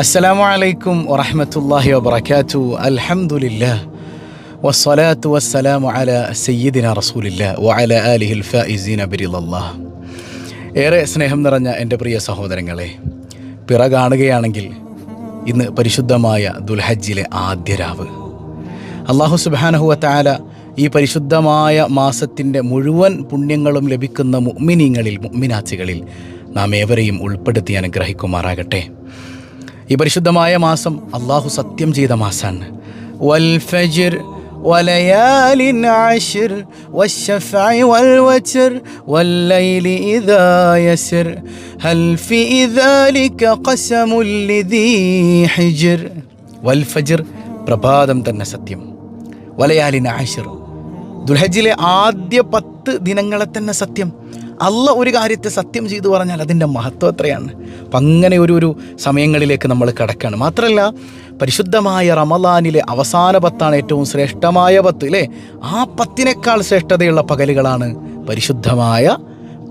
അസ്സലാമു അലൈക്കും വറഹ്മത്തുള്ളാഹി അലഹമുല്ല അൽഹംദുലില്ലാ വസ്സലാത്തു വസ്സലാമു അല സയ്യിദിന റസൂലില്ല വഅല ആലിഹിൽ ഫായിസീന ബിറിളല്ലാഹ് ഏറെ സ്നേഹം നിറഞ്ഞ എന്റെ പ്രിയ സഹോദരങ്ങളെ പിറ കാണുകയാണെങ്കിൽ ഇന്ന് പരിശുദ്ധമായ ദുൽഹജ്ജിലെ ആദ്യ രാവ്. അള്ളാഹു സുബാനഹുവ ഈ പരിശുദ്ധമായ മാസത്തിന്റെ മുഴുവൻ പുണ്യങ്ങളും ലഭിക്കുന്ന മുഅ്മിനീങ്ങളിൽ മുഅ്മിനാച്ചികളിൽ നാം ഏവരെയും ഉൾപ്പെടുത്തി അനുഗ്രഹിക്കുമാറാകട്ടെ. ഈ പരിശുദ്ധമായ മാസം അള്ളാഹു സത്യം ചെയ്ത മാസാണ് വൽ ഫജ്ർ وليال عشر والشفع والوتر والليل إذا يسر هل في ذلك قسم لذي حجر والفجر പ്രഭാതം തന്നെ സത്യം വലയാലിന് ആഷിർ ദുൽഹജ്ജിലെ ആദ്യ പത്ത് ദിനങ്ങളെ തന്നെ സത്യം അല്ല ഒരു കാര്യത്തെ സത്യം ചെയ്തു പറഞ്ഞാൽ അതിന്റെ മഹത്വം എത്രയാണ്? അപ്പം അങ്ങനെ ഒരു ഒരു സമയങ്ങളിലേക്ക് നമ്മൾ കിടക്കുകയാണ്. മാത്രമല്ല പരിശുദ്ധമായ റമലാനിലെ അവസാന പത്താണ് ഏറ്റവും ശ്രേഷ്ഠമായ പത്ത് അല്ലേ ആ പത്തിനേക്കാൾ ശ്രേഷ്ഠതയുള്ള പകലുകളാണ് പരിശുദ്ധമായ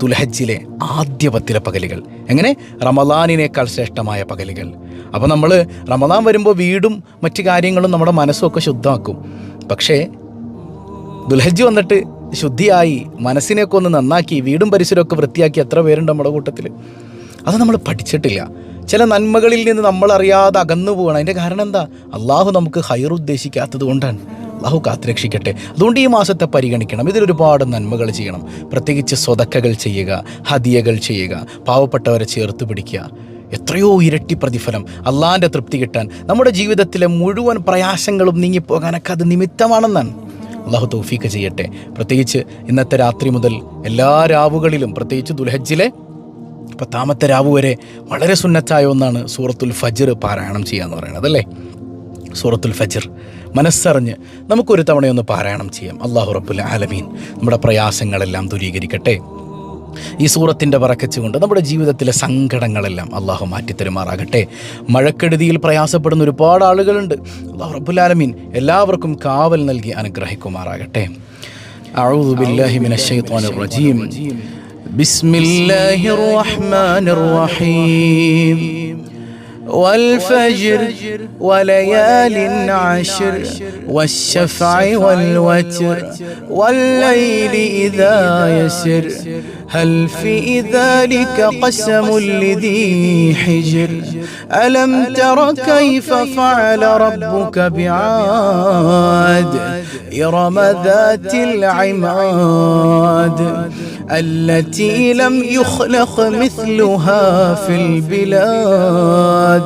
ദുൽഹജ്ജിലെ ആദ്യ പത്തിലെ പകലുകൾ. എങ്ങനെ? റമലാനിനേക്കാൾ ശ്രേഷ്ഠമായ പകലുകൾ. അപ്പോൾ നമ്മൾ റമലാൻ വരുമ്പോൾ വീടും മറ്റു കാര്യങ്ങളും നമ്മുടെ മനസ്സും ഒക്കെ ശുദ്ധമാക്കും. പക്ഷേ ദുൽഹജ്ജ് വന്നിട്ട് ശുദ്ധിയായി മനസ്സിനെയൊക്കെ ഒന്ന് നന്നാക്കി വീടും പരിസരമൊക്കെ വൃത്തിയാക്കി എത്ര പേരുണ്ട് നമ്മുടെ കൂട്ടത്തിൽ അത് നമ്മൾ പഠിച്ചിട്ടില്ല. ചില നന്മകളിൽ നിന്ന് നമ്മളറിയാതെ അകന്നു പോകണം അതിന്റെ കാരണം എന്താ? അള്ളാഹു നമുക്ക് ഹൈർ ഉദ്ദേശിക്കാത്തത് കൊണ്ടാണ്. അള്ളാഹു കാത്തുരക്ഷിക്കട്ടെ. അതുകൊണ്ട് ഈ മാസത്തെ പരിഗണിക്കണം. ഇതിലൊരുപാട് നന്മകൾ ചെയ്യണം. പ്രത്യേകിച്ച് സ്വതക്കകൾ ചെയ്യുക ഹദിയകൾ ചെയ്യുക പാവപ്പെട്ടവരെ ചേർത്ത് പിടിക്കുക. എത്രയോ ഇരട്ടി പ്രതിഫലം. അള്ളാഹിന്റെ തൃപ്തി കിട്ടാൻ. നമ്മുടെ ജീവിതത്തിലെ മുഴുവൻ പ്രയാസങ്ങളും നീങ്ങിപ്പോകാനൊക്കെ അത് നിമിത്തമാണെന്നാണ്. അള്ളാഹു തൗഫീക്ക് ചെയ്യട്ടെ. പ്രത്യേകിച്ച് ഇന്നത്തെ രാത്രി മുതൽ എല്ലാ രാവുകളിലും പ്രത്യേകിച്ച് ദുൽഹജ്ജിലെ പത്താമത്തെ രാവ് വരെ വളരെ സുന്നത്തായ ഒന്നാണ് സൂറത്തുൽ ഫജർ പാരായണം ചെയ്യുക എന്ന് പറയുന്നത് അല്ലേ? സൂറത്തുൽ ഫജർ. മനസ്സറിഞ്ഞ് നമുക്കൊരു തവണയൊന്ന് പാരായണം ചെയ്യാം. അള്ളാഹു റബ്ബുൽ ആലമീൻ നമ്മുടെ പ്രയാസങ്ങളെല്ലാം ദൂരീകരിക്കട്ടെ. ഈ സൂറത്തിൻ്റെ വറക്കച്ചുകൊണ്ട് നമ്മുടെ ജീവിതത്തിലെ സങ്കടങ്ങളെല്ലാം അള്ളാഹു മാറ്റിത്തരുമാറാകട്ടെ മഴക്കെടുതിയിൽ പ്രയാസപ്പെടുന്ന ഒരുപാട് ആളുകളുണ്ട് അള്ളാഹു റബ്ബുലാലമീൻ എല്ലാവർക്കും കാവൽ നൽകി അനുഗ്രഹിക്കുമാറാകട്ടെ أعوذ بالله من الشيطان الرجيم بسم الله الرحمن الرحيم والفجر وليال عشر والشفع والوتر والليل إذا يسر هل في ذلك قسم لذي حجر؟ ألم تر كيف فعل ربك بعاد؟ إرم ذات العماد التي لم يخلق مثلها في البلاد.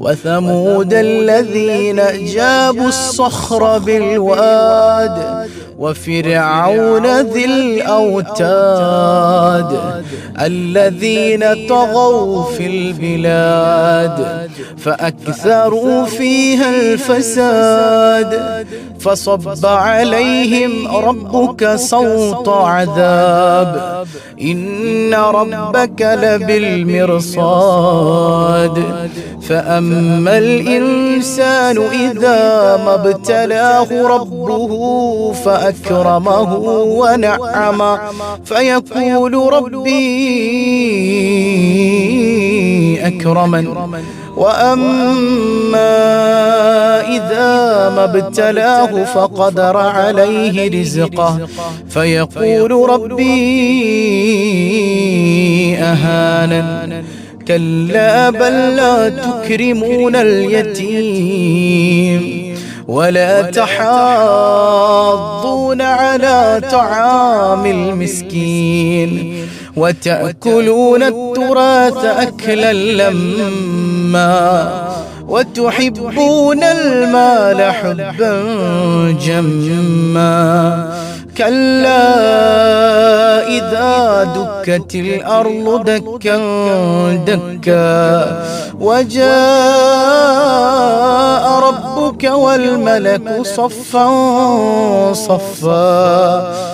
وثمود الذين جابوا الصخر بالواد وفرعون ذي الأوتاد الذين طغوا في البلاد فأكثروا فيها الفساد فصب عليهم ربك صوت عذاب. إن ربك لبالمرصاد. فأما الإنسان إذا ما ابتلاه ربه فأكرمه ونعم. فيقول ربي أكرمن. وأما إذا ما ابتلاه فقدر عليه رزقه. فيقول ربي أهانن كلا بل لا تكرمون اليتيم. ولا تحاضون على طعام المسكين. وتأكلون التراث أكلا لما وتحبون المال حبا جما كلا إذا دكت الأرض دكا دكا وجاء ربك والملك صفا صفا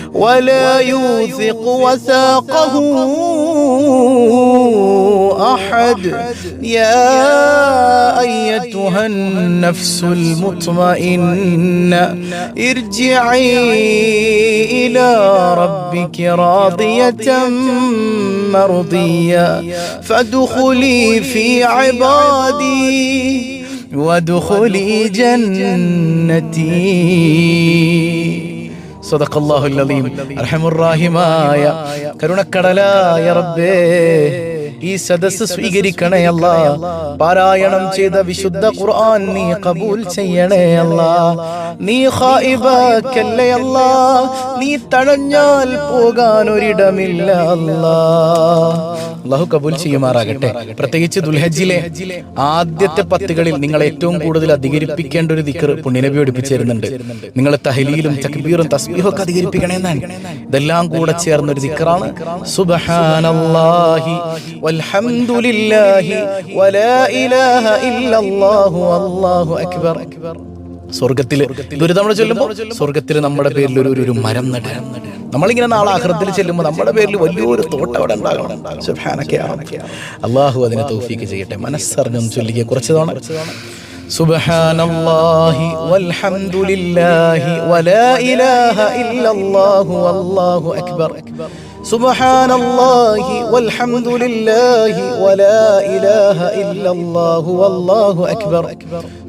ولا يوثق وثاقه أحد. يا أيتها النفس المطمئنة ارجعي إلى ربك راضية مرضية فادخلي في عبادي وادخلي جنتي. സദഖല്ലാഹുല്ലീം അർഹമുറാഹിമായ കരുണക്കടലായ റബ്ബേ ഈ സദസ് സ്വീകരിക്കണേ അല്ല. പാരായണം ചെയ്ത വിശുദ്ധ ഖുർആൻ നീ കബൂൽ ചെയ്യണേ അല്ല. നീ ഖായിബാക്കല്ലേ അല്ല. നീ തഴഞ്ഞാൽ പോകാൻ ഒരിടമില്ല അല്ലാ. അള്ളാഹു കബൂൽ ചെയ്യുമാറാകട്ടെ. പ്രത്യേകിച്ച് ദുൽഹജിലെ ആദ്യത്തെ പത്തുകളിൽ നിങ്ങൾ ഏറ്റവും കൂടുതൽ അധികരിപ്പിക്കേണ്ട ഒരു ദിക്കർ പുണ്യനബി ഒടിപ്പിച്ചിരുന്നുണ്ട് നിങ്ങൾ തഹലീലും തക്ബീറും തസ്ബീഹും ഒക്കെ അധികരിപ്പിക്കണേന്നാണ്. ഇതെല്ലാം കൂടെ ചേർന്ന ഒരു ദിക്കറാണ് സുബ്ഹാനല്ലാഹി വൽഹംദുലില്ലാഹി വലാ ഇലാഹ ഇല്ലല്ലാഹു അല്ലാഹു അക്ബർ. സ്വർഗത്തിൽ ഇതൊരു തവണ ചൊല്ലുമ്പോൾ സ്വർഗത്തിൽ നമ്മുടെ പേരിൽ ഒരു ഒരു- മരം നട്ട് നമ്മളിങ്ങനെ നാളെ ആഹൃത്തിൽ ചെല്ലുമ്പോൾ നമ്മുടെ പേരിൽ വലിയൊരു തോട്ടം അവിടെ ഉണ്ടാകണം സുബ്ഹാനക യാ റബ്ബ്. അള്ളാഹു അതിനെ തൗഫീക്ക് ചെയ്യട്ടെ മനസ്സറിഞ്ഞൊന്ന് ചൊല്ലിക്കുക കുറച്ച് തവണ സുബ്ഹാനല്ലാഹി വൽഹംദുലില്ലാഹി വലാ ഇലാഹ ഇല്ലല്ലാഹു വല്ലാഹു അക്ബർ سبحان الله والحمد لله ولا إله إلا الله والله أكبر سبحان الله والحمد لله ولا إله إلا الله والله أكبر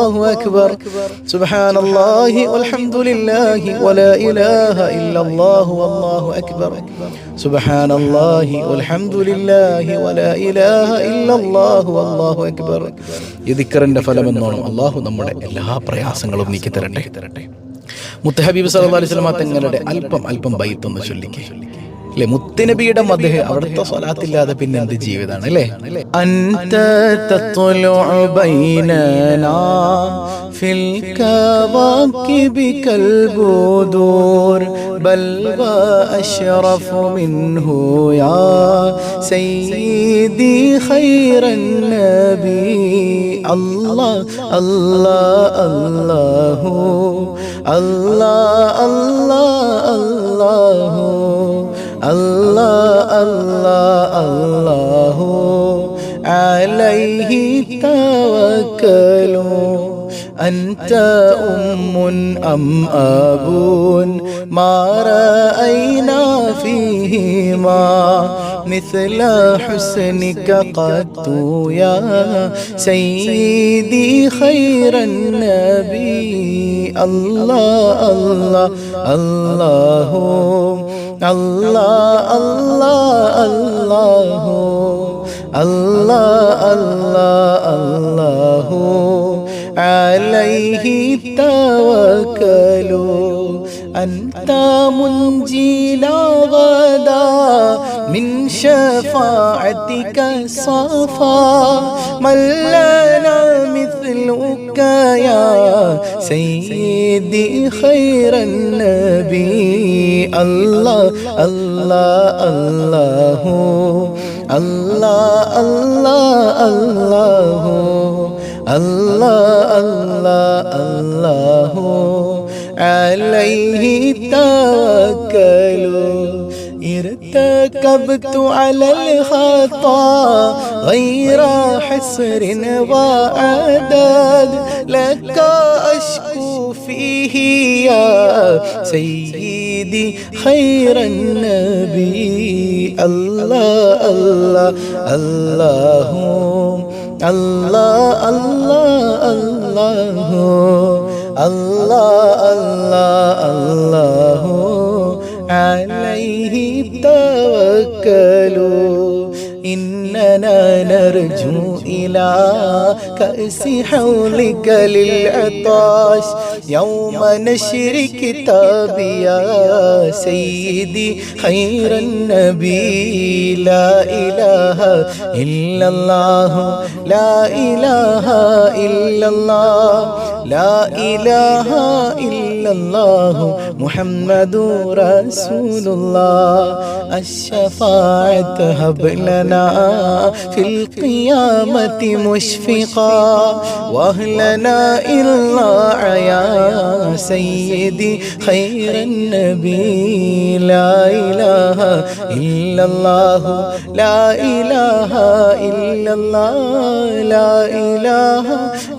അല്ലാഹു അക്ബർ. സുബ്ഹാനല്ലാഹി വൽഹംദുലില്ലാഹി വലാ ഇലാഹ ഇല്ലല്ലാഹു വല്ലാഹു അക്ബർ. സുബ്ഹാനല്ലാഹി വൽഹംദുലില്ലാഹി വലാ ഇലാഹ ഇല്ലല്ലാഹു വല്ലാഹു അക്ബർ. ഈ ദിക്റിന്റെ ഫലം എന്നോണം അല്ലാഹു നമ്മുടെ എല്ലാ പ്രയാസങ്ങളും നീക്കി തരട്ടെ തരട്ടെ മുത്തഹബീബ് സല്ലല്ലാഹു അലൈഹി വസല്ലം തങ്ങളുടെ അല്പം അല്പം ബൈത്തൊന്ന് ചൊല്ലിക്കേ. അല്ലെ? മുത്തനബിയുടെ മദഹ് അവിടുത്തെ സ്വലാത്തില്ലാതെ പിന്നെ എന്ത് ജീവിതമാണ് അല്ലെ? അല്ലാഹു അല്ലാഹു الله الله عليه توكلوا أنت أم أم أب؟ ما رأينا فيهما مثل حسنك قد يا سيدي خير النبي. الله الله الله الله. আল্লাহ আল্লাহ আল্লাহ আল্লাহ আল্লাহ আল্লাহ আলাইহি তাওয়াক্কালু আনতা মুনজিনা গাদা من شفاعتك صفا. من لنا مثلك يا سيدي خير النبي. الله الله الله الله الله الله الله الله الله. عليه توكلوا ارتكبت على الخطا غير حسر وعدد لك أشكو فيه يا سيدي خير النبي الله الله الله الله الله الله الله الله الله عليه توكلوا إننا نرجو إلى كأس حولك للعطاش. يوم نشر كتابي يا سيدي خير النبي. لا إله إلا الله. لا إله إلا الله. لا إله إلا الله محمد رسول الله الشفاعة هب لنا في القيامة مشفقا. وأهلنا إلا يا سيدي خير النبي. لا إله إلا الله لا إله إلا الله لا إله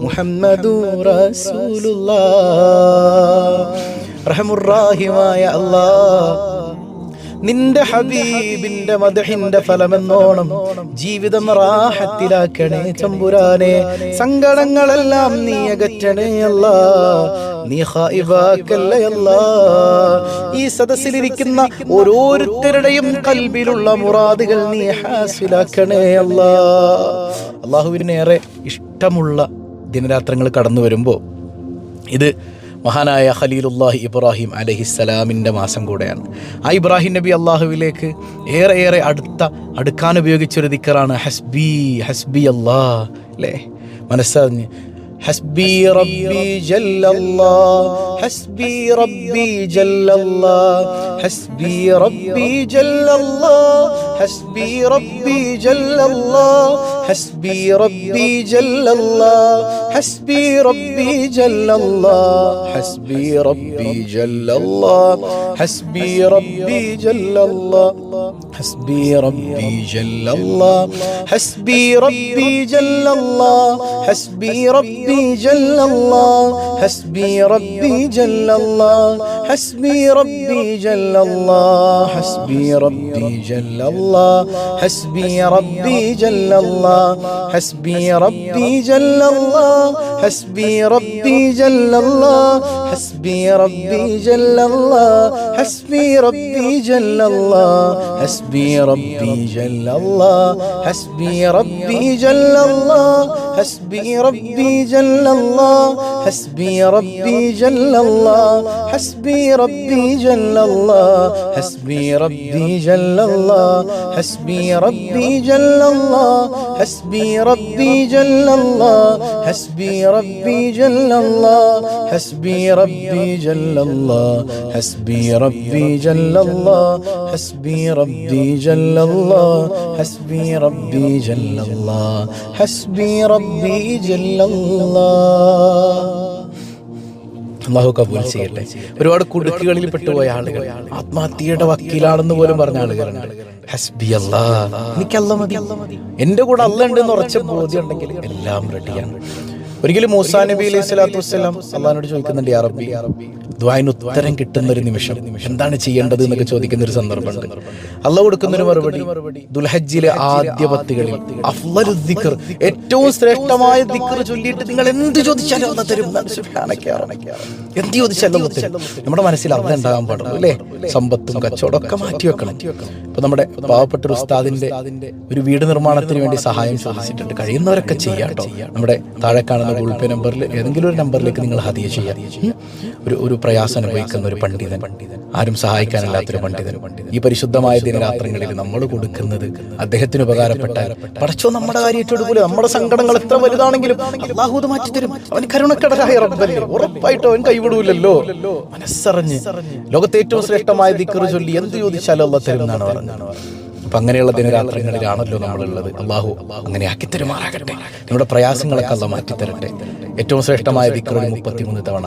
മുഹമ്മദു റഹമുറാഹിമായ അള്ളാ നിന്റെ ഹബീബിന്റെ മദഹിന്റെ ഫലമെന്നോണം ജീവിതം റാഹത്തിലാക്കണേ ചമ്പുരാനെ. സങ്കടങ്ങളെല്ലാം നീ അകറ്റണേ അല്ല. നീ ഈ സദസ്സിലിരിക്കുന്ന ഓരോരുത്തരുടെയും കൽബിലുള്ള മുറാദുകൾ നീ ഹാസിലാക്കണേ അല്ല. അള്ളാഹുവിനേറെ ഇഷ്ടമുള്ള ദിനരാത്രങ്ങൾ കടന്നു വരുമ്പോൾ ഇത് മഹാനായ ഖലീലുല്ലാഹി ഇബ്രാഹിം അലഹിസ്സലാമിന്റെ മാസം കൂടെയാണ്. ആ ഇബ്രാഹിം നബി അള്ളാഹുവിലേക്ക് ഏറെ ഏറെ അടുത്ത അടുക്കാൻ ഉപയോഗിച്ചൊരു ദിക്കറാണ് ഹസ്ബി ഹസ്ബി അള്ളാഹ് അല്ലേ? മനസ്സറിഞ്ഞ്. ഹസ്ബി റബ്ബി ഹസ്ബി റബ്ബി ഹസ്ബി റബ്ബി ഹസ്ബി റബ്ബി ഹസ്ബി റബ്ബി ജല്ലല്ലാ حسبي ربي جل الله. حسبي ربي جل الله. حسبي ربي جل الله. حسبي ربي جل الله. حسبي ربي جل الله. حسبي ربي جل الله. حسبي ربي جل الله. حسبي ربي جل الله حسبي ربي جل الله حسبي ربي جل الله حسبي ربي جل الله حسبي ربي جل الله حسبي ربي جل الله حسبي ربي جل الله حسبي ربي جل الله حسبي ربي جل الله حسبي ربي جل الله حسبي ربي جل الله حسبي ربي جل الله حسبي ربي جل الله حسبي ربي جل الله حسبي ربي جل الله حسبي ربي جل الله. حسبي ربي جل الله. حسبي ربي جل الله. حسبي ربي جل الله. حسبي ربي جل الله. حسبي ربي جل الله. അള്ളാഹു കബൂൽ ചെയ്യട്ടെ. ഒരുപാട് കുടുക്കുകളിൽ പെട്ടുപോയ ആളുകൾ ആത്മഹത്യയുടെ വക്കീലാണെന്ന് പോലും പറഞ്ഞ ആളുകളുണ്ട്. ഹസ്ബി എനിക്ക് മതി. എന്റെ കൂടെ അല്ല ഉണ്ടെന്ന് ഉറച്ച ബോധ്യം ഉണ്ടെങ്കിൽ എല്ലാം റെഡിയാണ് ഒരിക്കലും മൂസാ നബി അലൈഹി സ്വലാത്തു വസ്സലാം അള്ളഹാനോട് ചോദിക്കുന്നുണ്ട് അറബി റബ്ബി ദ്വായന് ഉത്തരം കിട്ടുന്ന ഒരു നിമിഷം. എന്താണ് ചെയ്യേണ്ടത് എന്നൊക്കെ ചോദിക്കുന്ന ഒരു സന്ദർഭമുണ്ട്. അല്ല കൊടുക്കുന്ന ഒരു മറുപടി ദുൽഹജ്ജിലെ ആദ്യ പത്തുകളിൽ ഏറ്റവും ശ്രേഷ്ഠമായ ചൊല്ലിയിട്ട് നിങ്ങൾ എന്ത് ചോദിച്ചാലും അല്ല തരും. എന്ത് ചോദിച്ചാലും തരും. നമ്മുടെ മനസ്സിൽ അത് ഉണ്ടാകാൻ പാടുള്ളൂ അല്ലേ? സമ്പത്തും കച്ചവടം ഒക്കെ മാറ്റി വെക്കണം. ഇപ്പൊ നമ്മുടെ പാവപ്പെട്ട ഒരു ഉസ്താദിന്റെ ഒരു വീട് നിർമ്മാണത്തിന് വേണ്ടി സഹായം ചോദിച്ചിട്ടുണ്ട്. കഴിയുന്നവരൊക്കെ ചെയ്യാട്ടോ നമ്മുടെ താഴെ കാണുന്ന ഗൂഗിൾ പേ നമ്പറിൽ ഏതെങ്കിലും ഒരു നമ്പറിലേക്ക് നിങ്ങൾ ഹതിയ ചെയ്യാം. ഒരു ഒരു പ്രയാസം അനുഭവിക്കുന്ന ഒരു പണ്ഡിതൻ. ആരും സഹായിക്കാനില്ലാത്തൊരു പണ്ഡിതൻ. ഈ പരിശുദ്ധമായ ദിനരാത്രങ്ങളിൽ നമ്മൾ കൊടുക്കുന്നത് അദ്ദേഹത്തിന് ഉപകാരപ്പെട്ട പടച്ചോ നമ്മുടെ കാര്യം ഏറ്റെടുക്കൂല നമ്മുടെ സങ്കടങ്ങൾ എത്ര വലുതാണെങ്കിലും അള്ളാഹുദ് മാറ്റിത്തരും അവൻ കരുണക്കടലായ റബ്ബല്ലേ? അവൻ കൈവിടൂലല്ലോ? മനസ്സറിഞ്ഞ് ലോകത്തെ ഏറ്റവും ശ്രേഷ്ഠമായ ദിക്കറ് ചൊല്ലി എന്ത് ചോദിച്ചാലും അള്ളാഹ് തരും എന്നാണ് പറഞ്ഞത്. അപ്പൊ അങ്ങനെയുള്ള ദിനരാത്രങ്ങളിലാണല്ലോ നമ്മളുള്ളത്. അള്ളാഹു അങ്ങനെ ആക്കി തരുമാറാകട്ടെ. നമ്മുടെ പ്രയാസങ്ങളൊക്കെ അല്ല മാറ്റിത്തരട്ടെ. ഏറ്റവും ശ്രേഷ്ഠമായ ദിക്കറ് മുപ്പത്തിമൂന്ന് തവണ.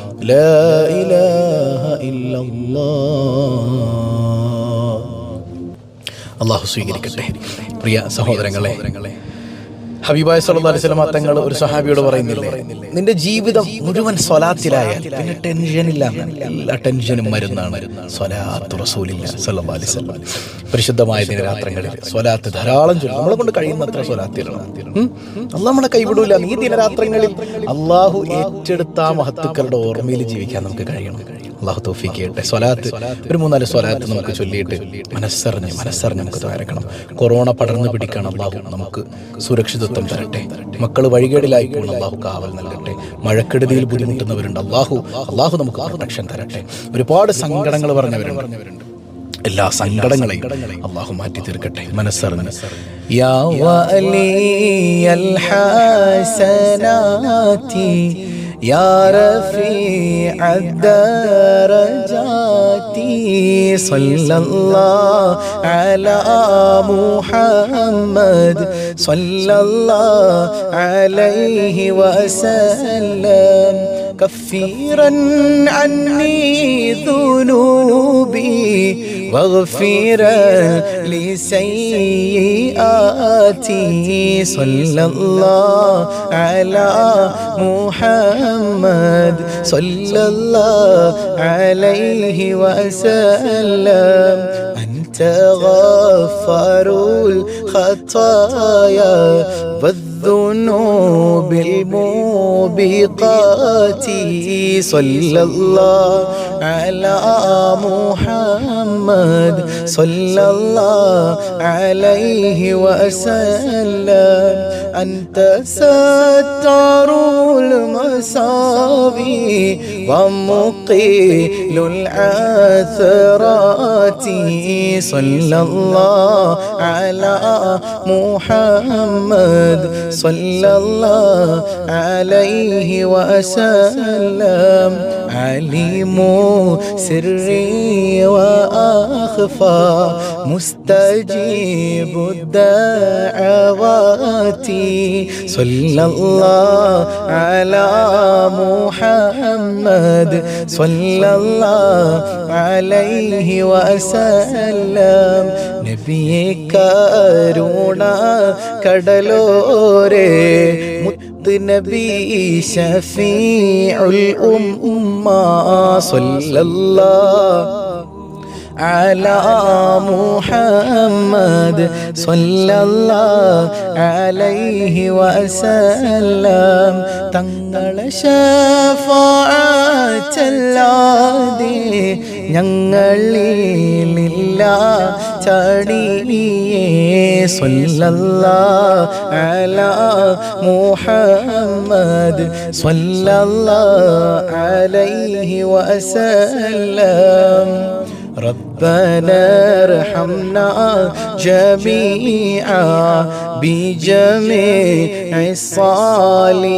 لا إله إلا الله അള്ളാഹു സ്വീകരിക്കട്ടെ പ്രിയ സഹോദരങ്ങളെ ഹബീബായ സല്ലല്ലാഹു അലൈഹി വസല്ലം തങ്ങൾ ഒരു സഹാബിയോട് പറയുന്നില്ലേ? നിന്റെ ജീവിതം മുഴുവൻ സ്വലാത്തിലായാൽ പിന്നെ ടെൻഷൻ ഇല്ല എല്ലാ ടെൻഷനും മരുന്നാണ്. റസൂലില്ല അലൈഹി വസല്ലം. പരിശുദ്ധമായ ദിനരാത്രങ്ങളിൽ സ്വലാത്ത് ധാരാളം ചൊല്ലും. നമ്മളെ കൊണ്ട് കഴിയുന്നത്ര സ്വലാത്തിലാണ്. അള്ളാഹ് നമ്മളെ കൈവിടൂല. നീ ദിനരാത്രങ്ങളിൽ അള്ളാഹു ഏറ്റെടുത്ത മഹത്തുക്കളുടെ ഓർമ്മയിൽ ജീവിക്കാൻ നമുക്ക് കഴിയണം. അള്ളാഹു തോഫിക്ക് സ്വലാത്ത് ഒരു മൂന്നാൽ സ്വലാത്ത് നമുക്ക് ചൊല്ലിയിട്ട് മനസ്സറിഞ്ഞ് മനസ്സറിഞ്ഞ് നമുക്ക് തയ്യാറക്കണം. കൊറോണ പടർന്നു പിടിക്കണം അള്ളാഹു നമുക്ക് സുരക്ഷിതത്വം തരട്ടെ. മക്കൾ വഴികേടിലായി പോകുന്ന അള്ളാഹു കാവൽ നൽകട്ടെ. മഴക്കെടുതിയിൽ ബുദ്ധിമുട്ടുന്നവരുണ്ട് അള്ളാഹു അള്ളാഹു നമുക്ക് പ്രൊട്ടക്ഷൻ തരട്ടെ. ഒരുപാട് സങ്കടങ്ങൾ പറഞ്ഞവരുണ്ട്. എല്ലാ സങ്കടങ്ങളെയും അള്ളാഹു മാറ്റി തീർക്കട്ടെ മനസ്സറിഞ്ഞ്. യാ يا رفيع الدرجات صلى الله على محمد صلى الله عليه وسلم. كفيرا عني ذنوبي واغفرا لسيئاتي. صلى الله على محمد. صلى الله عليه وسلم. أنت غفار الخطايا والذنوب الموبقات. صلى الله على محمد. صلى الله عليه وسلم. أنت ستار المساوي ومقيل العثرات. صلى الله على محمد. صلى الله عليه وسلم. عليم سري وأخفى. مستجيب الدعوات صلى الله على محمد صلى الله عليه وسلم നബിയെ കരുണ കടലോരെ മുത്ത് നബി ഷഫീഉൽ ഉമ്മ സല്ലല്ലാഹു على محمد صلى الله عليه وسلم തങ്ങളെ ഷഫാഅത്തല്ലാതെ ഞങ്ങളിലില്ല ചടിയേ സ്വല്ലല്ലാഹു അലാ മുഹമ്മദ് സ്വല്ലല്ലാഹു അലൈഹി വസല്ലം ربنا ارحمنا جميعا بجميع الصالحات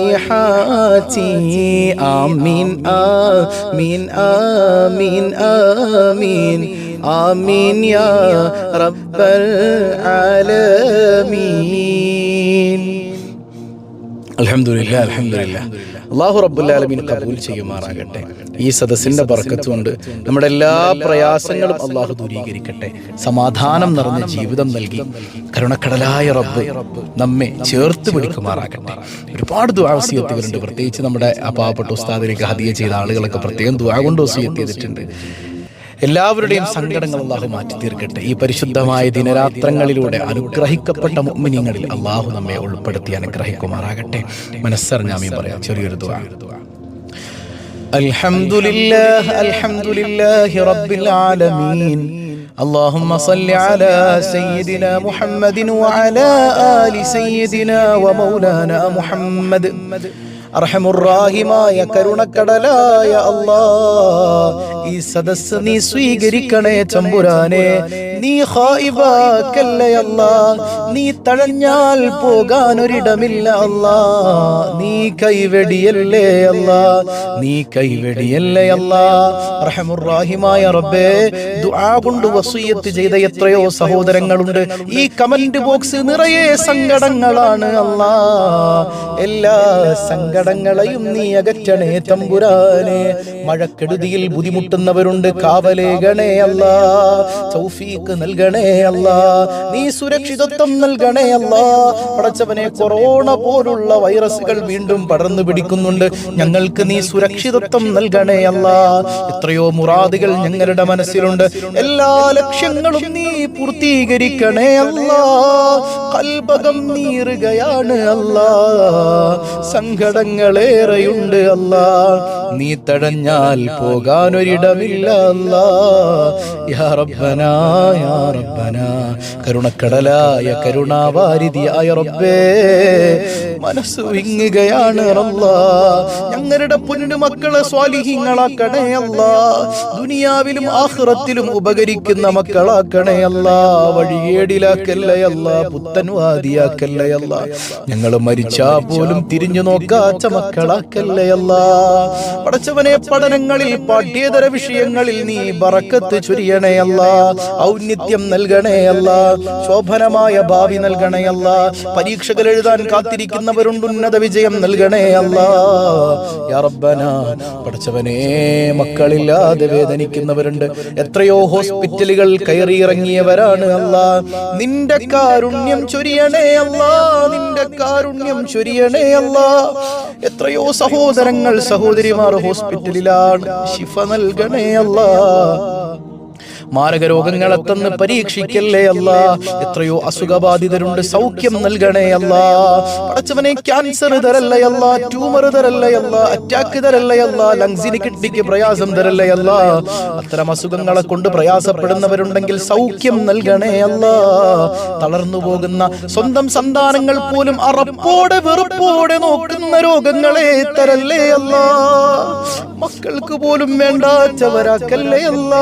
آمين آمين آمين آمين آمين يا رب العالمين. അള്ളാഹു റബ്ബുല്ലാലമീൻ കബൂൽ ചെയ്യുമാറാകട്ടെ. ഈ സദസ്സിന്റെ ബർക്കത്തുകൊണ്ട് നമ്മുടെ എല്ലാ പ്രയാസങ്ങളും അള്ളാഹു ദൂരീകരിക്കട്ടെ. സമാധാനം നിറഞ്ഞ ജീവിതം നൽകി കരുണക്കടലായ റബ്ബ് നമ്മെ ചേർത്ത് പിടിക്കുമാറാകട്ടെ. ഒരുപാട് ദുവാസിയെത്തിയവരുണ്ട് പ്രത്യേകിച്ച് നമ്മുടെ പാവപ്പെട്ട ഉസ്താദിലേക്ക് ഹദിയ ചെയ്ത ആളുകളൊക്കെ പ്രത്യേകം ദുആ കൊണ്ട് ഓസിയെത്തിയതിട്ടുണ്ട് ചെയ്തിട്ടുണ്ട്. എല്ലാവരുടെയും സങ്കടങ്ങൾ അള്ളാഹു മാറ്റി തീർക്കട്ടെ ഈ പരിശുദ്ധമായ ദിനരാത്രങ്ങളിലൂടെ അനുഗ്രഹിക്കപ്പെട്ട മുഅ്മിനീങ്ങളിൽ അള്ളാഹു നമ്മെ ഉൾപ്പെടുത്തി അനുഗ്രഹിക്കുമാറാകട്ടെ മനസ്സറിഞ്ഞാമീ പറയാം ചെറിയൊരു ദുആ الحمد لله الحمد لله رب العالمين اللهم صل على سيدنا محمد وعلى آل سيدنا ومولانا محمد അർഹമുറാഹിമായ കരുണക്കടലായ അല്ലാ ഈ സദസ് നീ സ്വീകരിക്കണേ ചമ്പുരാനെ നീ ഹായിബാക്കല്ലേ നീ തഴഞ്ഞാൽ പോകാൻ ഒരിടമില്ല അല്ല. നീ കൈവെടിയല്ലേ അല്ല. നീ കൈവെടിയല്ലേ അല്ല. റഹമുറാഹിമായ റബ്ബേ ദുആ കൊണ്ട് വസൂയത്ത് ചെയ്ത എത്രയോ സഹോദരങ്ങളുണ്ട്. ഈ കമന്റ് ബോക്സ് നിറയെ സങ്കടങ്ങളാണ് അല്ല. എല്ലാ സങ്കടങ്ങളെയും നീ അകറ്റണേ തമ്പുരാനെ. മഴക്കെടുതിയിൽ ബുദ്ധിമുട്ടുന്നവരുണ്ട് കാവലേ കാവലേകണേ അല്ല. നൽകണേ അല്ല. നീ സുരക്ഷിതത്വം നൽകണേ അല്ല. പടച്ചവനെ കൊറോണ പോലുള്ള വൈറസുകൾ വീണ്ടും പടർന്നു പിടിക്കുന്നുണ്ട്. ഞങ്ങൾക്ക് നീ സുരക്ഷിതത്വം നൽകണേ അല്ല. എത്രയോ മുറാദുകൾ ഞങ്ങളുടെ മനസ്സിലുണ്ട്. എല്ലാ ലക്ഷ്യങ്ങളും നീ പൂർത്തീകരിക്കണേ അല്ല. കൽപകം നീറുകയാണ് അല്ല. സങ്കടങ്ങളേറെയുണ്ട് അല്ല. നീ തടഞ്ഞാൽ പോകാനൊരിടമില്ല അല്ല. യാ യാ കരുണക്കടലായ കരുണാവാരിതിയായ റബ്ബേ. മനസ്സ് വിങ്ങുകയാണ് അല്ല. ഞങ്ങളുടെ പൊന്നു മക്കളെ സ്വാലിഹിങ്ങളാക്കണേ ദുനിയാവിലും ആഹ്റത്തിലും ഉപകരിക്കുന്ന മക്കളാക്കണേ അല്ല. വഴിയേടിലാക്കല്ലയല്ല പുത്തൻവാദിയാക്കല്ലയല്ല ഞങ്ങൾ മരിച്ചാ പോലും തിരിഞ്ഞു നോക്കാത്ത മക്കളാക്കല്ലയല്ല പഠിച്ചവനെ പഠനങ്ങളിൽ പാഠ്യേതര വിഷയങ്ങളിൽ നീ ബറക്കത്ത് ചൊരിയണേ അല്ല. ഔന്നിത്യം നൽകണേ അല്ല. ശോഭനമായ ഭാവി നൽകണേ അല്ല. പരീക്ഷകൾ എഴുതാൻ കാത്തിരിക്കുന്നവരുണ്ട് ഉന്നത വിജയം നൽകണേ അല്ല. യാ റബ്ബന പടച്ചവനെ മക്കളില്ലാതെ വേദനിക്കുന്നവരുണ്ട്. എത്രയോ ഹോസ്പിറ്റലുകൾ കയറിയിറങ്ങിയവരാണ് അല്ല. നിന്റെ കാരുണ്യം ചൊരിയണേ അല്ല. നിന്റെ കാരുണ്യം ചൊരിയണേ അല്ല. എത്രയോ സഹോദരങ്ങൾ സഹോദരിമാർ ഹോസ്പിറ്റലിലാണ് ശിഫ നൽകണേ അല്ല. മാരക രോഗങ്ങളെ തന്ന് പരീക്ഷിക്കല്ലേ അല്ല? എത്രയോ അസുഖബാധിതരുണ്ട്. സൗഖ്യം നൽകണേ അല്ല. പടച്ചവനെ ക്യാൻസർ തരല്ലേ അല്ല? ട്യൂമർ തരല്ലേ അല്ല? അറ്റാക്ക് തരല്ലേ അല്ല? ലങ്സിന് കിഡ്നിക്ക് പ്രയാസം തരല്ലേ അല്ല? അത്തരം അസുഖങ്ങളെ കൊണ്ട് പ്രയാസപ്പെടുന്നവരുണ്ടെങ്കിൽ സൗഖ്യം നൽകണേ അല്ല. തളർന്നു പോകുന്ന സ്വന്തം സന്താനങ്ങൾ പോലും അറപ്പോടെ വെറുപ്പോടെ നോക്കുന്ന രോഗങ്ങളെ തരല്ലേ അല്ല? മക്കൾക്ക് പോലും വേണ്ടാച്ചവരാക്കല്ലേ അല്ല?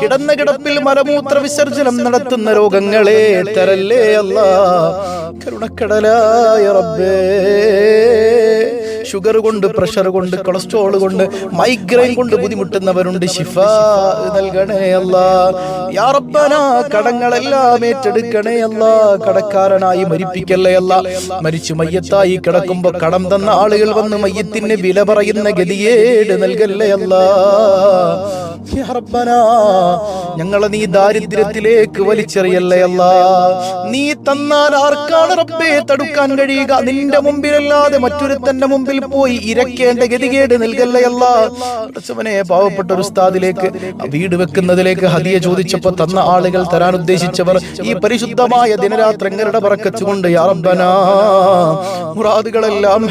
കിടന്ന കിടപ്പിൽ മലമൂത്ര വിസർജനം നടത്തുന്ന രോഗങ്ങളെ തരല്ലേ അല്ല? കരുണക്കടലായ റബ്ബേ. ഷുഗർ കൊണ്ട് പ്രഷർ കൊണ്ട് കൊളസ്ട്രോൾ കൊണ്ട് മൈഗ്രെയിൻ കൊണ്ട് ബുദ്ധിമുട്ടുന്നവരുണ്ട്. ശിഫ നൽകണേ കടങ്ങളെല്ലാം ഏറ്റെടുക്കണേ അല്ല. കടക്കാരനായി മരിപ്പിക്കല്ലേ അല്ല. മരിച്ചു മയ്യത്തായി കിടക്കുമ്പോ കടം തന്ന ആളുകൾ വന്ന് മയ്യത്തിന് വില പറയുന്ന ഗതിയേട് നൽകല്ലേ അല്ല. ഞങ്ങളെ നീ ദാരിദ്ര്യത്തിലേക്ക് വലിച്ചെറിയല്ലേ അല്ല. നീ തന്നാൽ ആർക്കാണ് റബ്ബേ തടുക്കാൻ കഴിയുക? നിന്റെ മുമ്പിലല്ലാതെ മറ്റൊരുത്തന്റെ മുമ്പിൽ പോയി ഇരക്കേണ്ട ഗതികേട് നൽകല്ലേ അല്ല. പടച്ചവനെ പാവപ്പെട്ട ഒരു ഉസ്താദിലേക്ക് വീട് വെക്കുന്നതിലേക്ക് ഹദിയ ചോദിച്ചപ്പോ തന്ന ആളുകൾ തരാൻ ഉദ്ദേശിച്ചവർ ഈ പരിശുദ്ധമായ ദിനരാത്രങ്ങളുടെ പറക്കച്ചുകൊണ്ട് മുറാദുകളെല്ലാം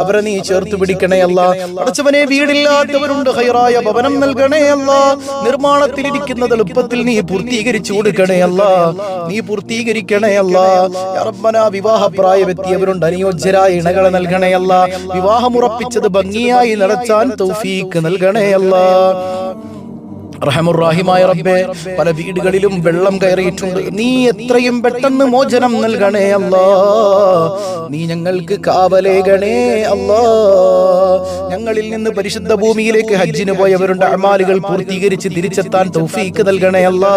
അവരെ നീ ചേർത്ത് പിടിക്കണയല്ല അടച്ചവനെ വീടില്ലാത്തവരുണ്ട് ഹൈറായ ഭവനം നൽകണയല്ല നിർമ്മാണത്തിലിരിക്കുന്നത് എളുപ്പത്തിൽ നീ പൂർത്തീകരിച്ചു കൊടുക്കണയല്ല നീ പൂർത്തീകരിക്കണയല്ല യാ റബ്ബനാ വിവാഹ പ്രായമെത്തിയവരുണ്ട് അനുയോജ്യരായ ഇണകളെ നൽകണയല്ല വിവാഹം ഉറപ്പിച്ചത് ഭംഗിയായി നടത്താൻ തൗഫീക്ക് നൽകണയല്ല റഹമുറാഹിമായ റബ്ബെ പല വീടുകളിലും വെള്ളം കയറിയിട്ടുണ്ട്. നീ എത്രയും പെട്ടെന്ന് മോചനം നൽകണേ അല്ലാ. നീ ഞങ്ങൾക്ക് കാവലേകണേ അല്ലാ. ഞങ്ങളിൽ നിന്ന് പരിശുദ്ധ ഭൂമിയിലേക്ക് ഹജ്ജിന് പോയവരുണ്ട് അമാലുകൾ പൂർത്തീകരിച്ച് തിരിച്ചെത്താൻ തൗഫീക്ക് നൽകണേ അല്ലാ.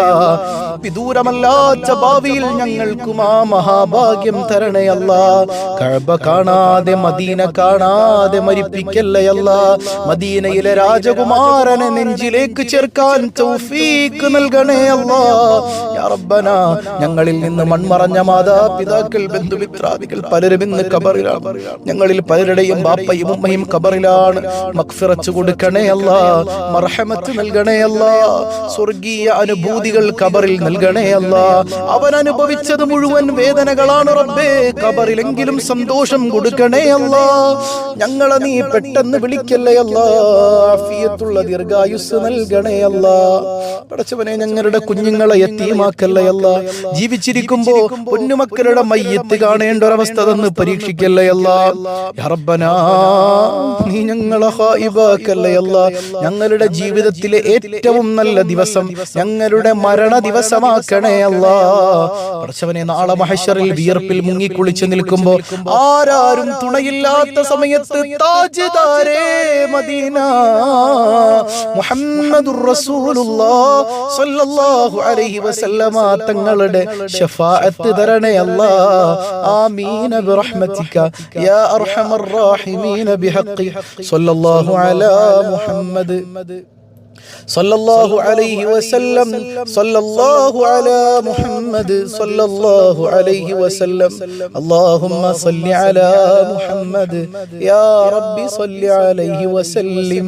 വിദൂരമല്ലാത്ത ഭാവിയിൽ ഞങ്ങൾക്കും ആ മഹാഭാഗ്യം തരണേ അല്ലാ. കഴബ കാണാതെ മദീന കാണാതെ മരിപ്പിക്കല്ലേ അല്ലാ. മദീനയിലെ രാജകുമാരനെ നെഞ്ചിലേക്ക് ചേർക്കാൻ തൗഫീക്ക് നൽകണേ അല്ലാ. യാ റബ്ബനാ ഞങ്ങളിൽ നിന്ന് മൺമറഞ്ഞ മാതാപിതാക്കൾ ബന്ധുമിത്രാദികൾ പലരും ഇന്ന് കബറിലാണ് ഞങ്ങളിൽ പലരുടെയും ബാപ്പയും ഉമ്മയും കബറിലാണ് മക്ഫിറച്ചു കൊടുക്കണേ അല്ലാ മർഹമത്ത് നൽകണേ അല്ലാ. സ്വർഗീയ അനുഭൂതികൾ കബറിൽ നൽകണേ അല്ലാ. അവൻ അനുഭവിച്ചത് മുഴുവൻ വേദനകളാണ് റബ്ബേ. കബറിലെങ്കിലും സന്തോഷം കൊടുക്കണേ അല്ലാ. ഞങ്ങളെ നീ പെട്ടെന്ന് വിളിക്കല്ലേ അല്ലാ. ദീർഘായുസ് നൽകണേ അല്ലാ. പടച്ചവനെ ഞങ്ങളുടെ കുഞ്ഞുങ്ങളെ എത്തിയുമാക്കല്ലേ അല്ല ജീവിച്ചിരിക്കുമ്പോ പൊന്നുമക്കളുടെ മയ്യത്ത് കാണേണ്ട ഒരവസ്ഥ തന്ന് പരീക്ഷിക്കല്ലേ അല്ല യാ റബ്ബനാ നീ ഞങ്ങളെ ഞങ്ങളുടെ ജീവിതത്തിലെ ഏറ്റവും നല്ല ദിവസം ഞങ്ങളുടെ മരണ ദിവസമാക്കണേ അല്ല പടച്ചവനെ നാളെ മഹേശ്വറിൽ വിയർപ്പിൽ മുങ്ങിക്കുളിച്ച് നിൽക്കുമ്പോ ആരാരും തുണയില്ലാത്ത സമയത്ത് താജ്ദാരേ മദീന. മുഹമ്മദുർ റസൂലുള്ളാഹ് സ്വല്ലല്ലാഹു അലൈഹി വസല്ലമ തങ്ങളുടെ ശഫാഅത്ത് തരണേ അല്ലാ ആമീൻ ബിറഹ്മതിക യാ അർഹമർ റാഹിമീൻ ബിഹഖി സ്വല്ലല്ലാഹു അലാ മുഹമ്മദ് صلى الله عليه وسلم صلى الله على محمد صلى الله عليه وسلم اللهم صل على محمد يا رب صل عليه وسلم